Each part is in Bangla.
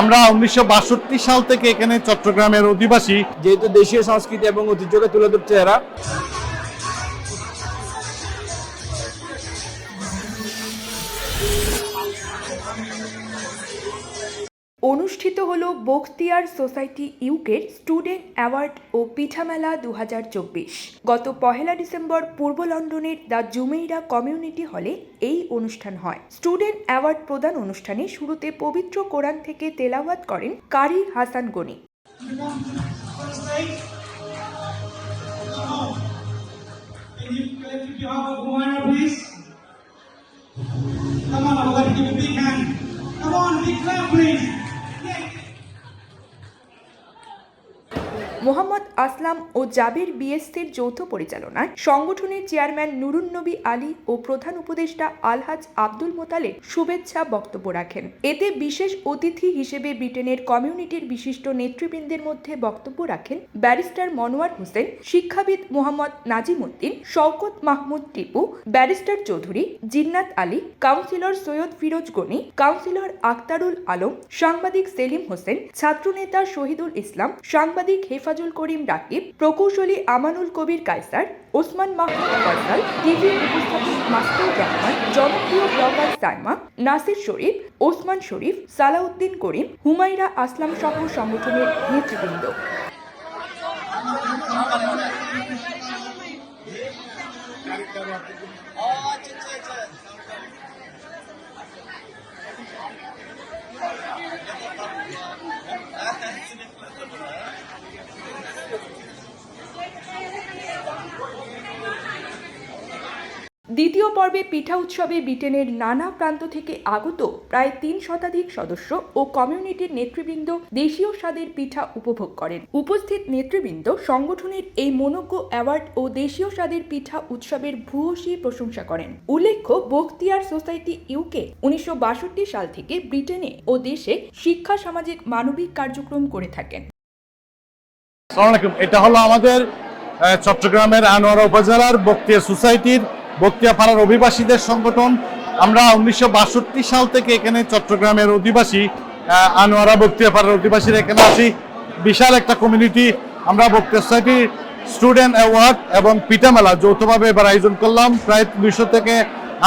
আমরা উনিশশো বাষট্টি সাল থেকে এখানে চট্টগ্রামের অধিবাসী, যেহেতু দেশীয় সংস্কৃতি এবং ঐতিহ্যকে তুলে ধরছে এরা। অনুষ্ঠিত হলো বখতিয়ার সোসাইটি ইউকের স্টুডেন্ট অ্যাওয়ার্ড ও পিঠামেলা দু হাজার চব্বিশ গত পহেলা ডিসেম্বর পূর্ব লন্ডনের দ্য জুমেইরা কমিউনিটি হলে এই অনুষ্ঠান হয় স্টুডেন্ট অ্যাওয়ার্ড প্রদান অনুষ্ঠানে শুরুতে পবিত্র কোরআন থেকে তেলাওয়াত করেন কারি Hasan Gani? Come on, give a big hand. Come on, big clap, please. Mohammad আসলাম ও জাবির বিএসসির যৌথ পরিচালনায় সংগঠনের চেয়ারম্যান নুরুন নবী আলী ও প্রধান উপদেষ্টা আলহাজ আব্দুল মোতালেব শুভেচ্ছা বক্তব্য রাখেন। এতে বিশেষ অতিথি হিসেবে ব্রিটেনের কমিউনিটির বিশিষ্ট নেতৃবৃন্দের মধ্যে বক্তব্য রাখেন ব্যারিস্টার মনোয়ার হোসেন, শিক্ষাবিদ Mohammad Nazimuddin, Shawkat Mahmud Tipu, barrister Chowdhury Jinnat Ali, councillor Syed Firoz Gani, councillor Aktarul Alam, সাংবাদিক সেলিম হোসেন, ছাত্রনেতা শহীদুল ইসলাম, সাংবাদিক হেফাজুল করিম রাকিব, প্রকৌশলী আমানুল কবির কায়সার, ওসমান মাহমুদ ফয়সাল টিভি উপস্থাপক মাস্তুর রহমান, জনপ্রিয় ব্লগার সাইমা, নাসির শরীফ, ওসমান শরীফ, সালাউদ্দিন করিম হুমাইরা আসলাম সহ সংগঠনের নেতৃবৃন্দ। দ্বিতীয় পর্বে পিঠা উৎসবে ব্রিটেনের নানা প্রান্ত থেকে আগত প্রায় তিন শতাধিক সদস্য ও কমিউনিটির নেতৃবৃন্দ দেশীয় স্বাদের পিঠা উপভোগ করেন। উপস্থিত নেতৃবৃন্দ সংগঠনের এই মনোজ্ঞ অ্যাওয়ার্ড ও দেশীয় স্বাদের পিঠা উৎসবের ভূয়সী প্রশংসা করেন। উল্লেখ্য, বখতিয়ার সোসাইটি ইউকে উনিশশো বাষট্টি সাল থেকে ব্রিটেনে ও দেশে শিক্ষা, সামাজিক, মানবিক কার্যক্রম করে থাকেন। এটা হলো আমাদের চট্টগ্রামের আনোয়ারা উপজেলার বক্তিয়া সোসাইটির বক্তিয়া পাড়ার অভিবাসীদের সংগঠন। আমরা উনিশশো বাষট্টি সাল থেকে এখানে চট্টগ্রামের অধিবাসী আনোয়ারা বক্তিয়া পাড়ার অধিবাসীরা এখানে আছি। বিশাল একটা কমিউনিটি আমরা বক্তিয়া স্টুডেন্ট অ্যাওয়ার্ড এবং পিঠা মেলা যৌথভাবে এবার আয়োজন করলাম। প্রায় দুইশো থেকে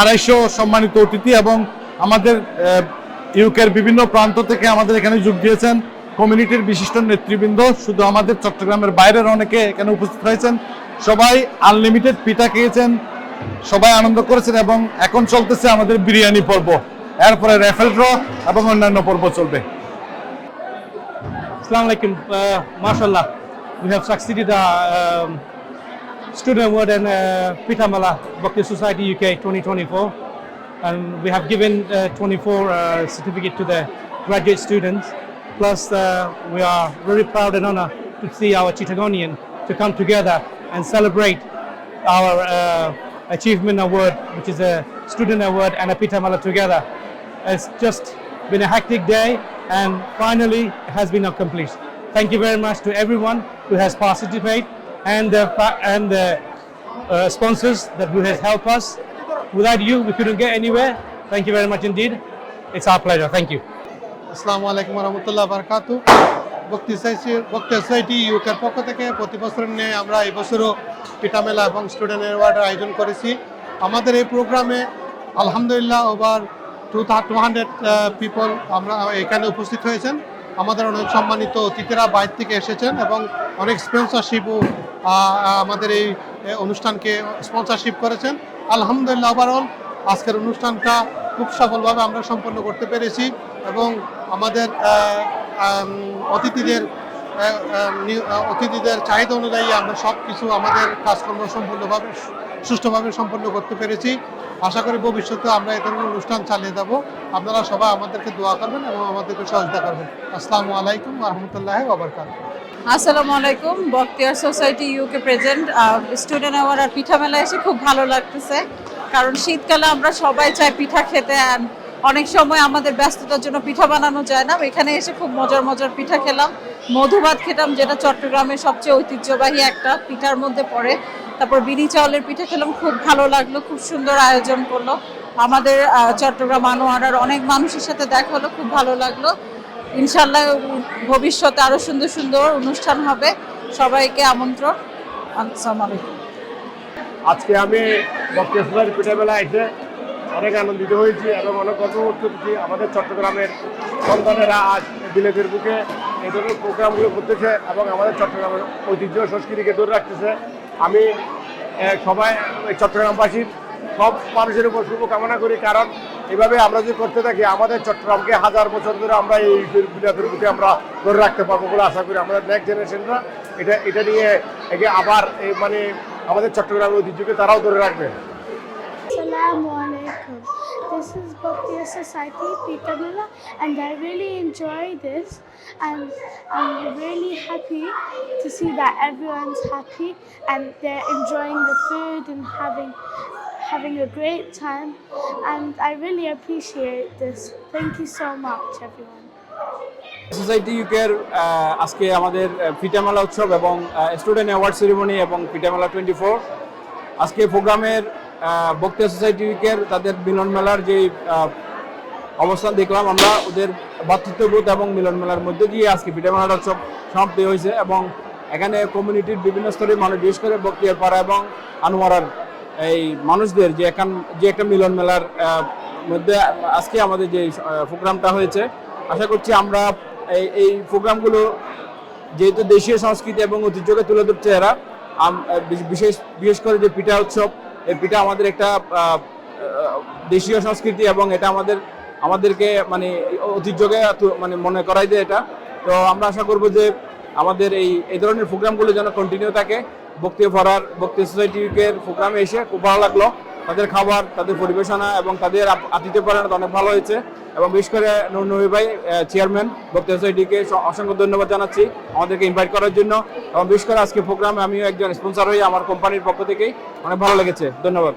আড়াইশো সম্মানিত অতিথি এবং আমাদের ইউকের বিভিন্ন প্রান্ত থেকে আমাদের এখানে যোগ দিয়েছেন কমিউনিটির বিশিষ্ট নেতৃবৃন্দ। শুধু আমাদের চট্টগ্রামের বাইরের অনেকে এখানে উপস্থিত হয়েছেন। সবাই আনলিমিটেড পিঠা খেয়েছেন। সবাই আনন্দ করেছেন এবং এখন চলতেছে আমাদের বিরিয়ানি পর্ব এরপরে রেফেল ড্র এবং অন্যান্য পর্ব চলবে Assalamu alaikum. Uh, mashallah, have succeeded our um, student award and uh, Pitamala Bhakti Society UK 2024, and we have given uh, 24 uh, certificate to the graduate students. Plus, uh, we are very proud and honored to see our Chittagonian to come together and celebrate our uh, Achievement Award, which is a student award, and a Peter Mala together. It's just been a hectic day, and finally it has been accomplished. Thank you very much to everyone who has participated and the, and the uh, sponsors that who has helped us. Without you, we couldn't get anywhere. Thank you very much indeed. It's our pleasure. Thank you. Assalamu alaikum wabarakatuh. Society বক্তি society ইউকের পক্ষ থেকে। প্রতি বছর নিয়ে আমরা এই বছরও মেলা এবং স্টুডেন্ট অ্যাওয়ার্ডের আয়োজন করেছি। আমাদের এই প্রোগ্রামে আলহামদুলিল্লাহ over two two hundred people আমরা এখানে উপস্থিত হয়েছেন। আমাদের অনেক সম্মানিত অতিথিরা বাইরে থেকে এসেছেন এবং অনেক স্পন্সরশিপও আমাদের এই অনুষ্ঠানকে স্পন্সরশিপ করেছেন। আলহামদুলিল্লাহ ওভারঅল আজকের অনুষ্ঠানটা খুব সফলভাবে আমরা সম্পন্ন করতে পেরেছি এবং আমাদের অতিথিদের অতিথিদের চাহিদা অনুযায়ী আমরা সব কিছু আমাদের কাজকর্ম সম্পূর্ণভাবে, সুষ্ঠুভাবে সম্পন্ন করতে পেরেছি। আশা করি ভবিষ্যতে আমরা এ ধরনের অনুষ্ঠান চালিয়ে যাব। আপনারা সবাই আমাদেরকে দোয়া করবেন এবং আমাদেরকে সহযোগিতা করবেন। আসসালামু আলাইকুম রহমতুল্লাহ ওবরকাত আসসালামু আলাইকুম Bakhtiar society UK present student আমার আর পিঠা মেলা এসে খুব ভালো লাগতেছে। কারণ শীতকালে আমরা সবাই চাই পিঠা খেতে, and অনেক সময় আমাদের ব্যস্ততার জন্য পিঠা বানানো যায় না। এখানে এসে খুব মজার মজার পিঠা খেলাম। মধুভাত খেলাম যেটা চট্টগ্রামের সবচেয়ে ঐতিহ্যবাহী একটা পিঠার মধ্যে পড়ে। তারপর বিনি চাউলের পিঠা খেলাম, খুব ভালো লাগল, খুব সুন্দর আয়োজন করল। আমাদের চট্টগ্রাম আনোয়ারার অনেক মানুষের সাথে দেখা হলো, খুব ভালো লাগল। ইনশাল্লাহ ভবিষ্যতে আরও সুন্দর সুন্দর অনুষ্ঠান হবে। সবাইকে আমন্ত্রণ। আসসালামু আলাইকুম। আজকে আমি সুপার পিঠাবেলা এসে অনেক আনন্দিত হয়েছি এবং অনেক গর্ব বোধ করছি আমাদের চট্টগ্রামের সন্তানেরা আজ বিলেতের বুকে এই ধরনের প্রোগ্রামগুলো করতেছে এবং আমাদের চট্টগ্রামের ঐতিহ্য সংস্কৃতিকে ধরে রাখতেছে। আমি সবাই চট্টগ্রামবাসীর সব মানুষের উপর শুভকামনা করি কারণ এভাবে আমরা যদি করতে থাকি, আমাদের চট্টগ্রামকে হাজার বছর ধরে আমরা এই বিলাতের বুকে আমরা ধরে রাখতে পারব বলে আশা করি আমাদের নেক্সট জেনারেশনরা এটা এটা নিয়ে একে আবার মানে আমাদের চট্টগ্রামের ঐতিহ্যকে তারাও ধরে রাখবে। Assalamu alaikum. This is Bhaktiya Society Petamala and I really enjoy this and I'm really happy to see that everyone's happy and they're enjoying the food and having having a great time and I really appreciate this. Thank you so much everyone. Society ইউকের আজকে আমাদের পিঠামেলা উৎসব এবং স্টুডেন্ট অ্যাওয়ার্ড সেরিমনি এবং পিঠামেলা টোয়েন্টি ফোর আজকে প্রোগ্রামের বক্তিয়া সোসাইটি উইকের তাদের মিলন মেলার যে অবস্থান দেখলাম, আমরা ওদের ভাতৃত্ববোধ এবং মিলন মেলার মধ্যে দিয়ে আজকে পিঠামেলার উৎসব সমাপ্তি হয়েছে এবং এখানে কমিউনিটির বিভিন্ন স্তরের মানুষ, বিশেষ করে বক্তিয়ার পাড়া এবং আনোয়ারার এই মানুষদের যে এখান, যে একটা মিলন মেলার মধ্যে আজকে আমাদের যে প্রোগ্রামটা হয়েছে, আশা করছি আমরা এই এই প্রোগ্রামগুলো যেহেতু দেশীয় সংস্কৃতি এবং ঐতিহ্যকে তুলে ধরছে এরা বিশেষ বিশেষ করে যে পিঠা উৎসব এই পিঠা আমাদের একটা দেশীয় সংস্কৃতি এবং এটা আমাদের, আমাদেরকে মানে ঐতিহ্যকে মানে মনে করাই দেয় এটা। তো আমরা আশা করব যে আমাদের এই এই ধরনের প্রোগ্রামগুলো যেন কন্টিনিউ থাকে। ভক্তি ফরার ভক্তি সোসাইটিকে প্রোগ্রামে এসে খুব ভালো লাগল। তাদের খাবার, তাদের পরিবেশনা এবং তাদের আপ- আতিথ্য পরায়ণতা অনেক ভালো হয়েছে। এবং বিশেষ করে নবী ভাই চেয়ারম্যান ভক্ত সোসাইটিকে অসংখ্য ধন্যবাদ জানাচ্ছি আমাদেরকে ইনভাইট করার জন্য। এবং বিশেষ করে আজকে প্রোগ্রামে আমিও একজন স্পন্সার হয়ে আমার কোম্পানির পক্ষ থেকেই অনেক ভালো লেগেছে। ধন্যবাদ।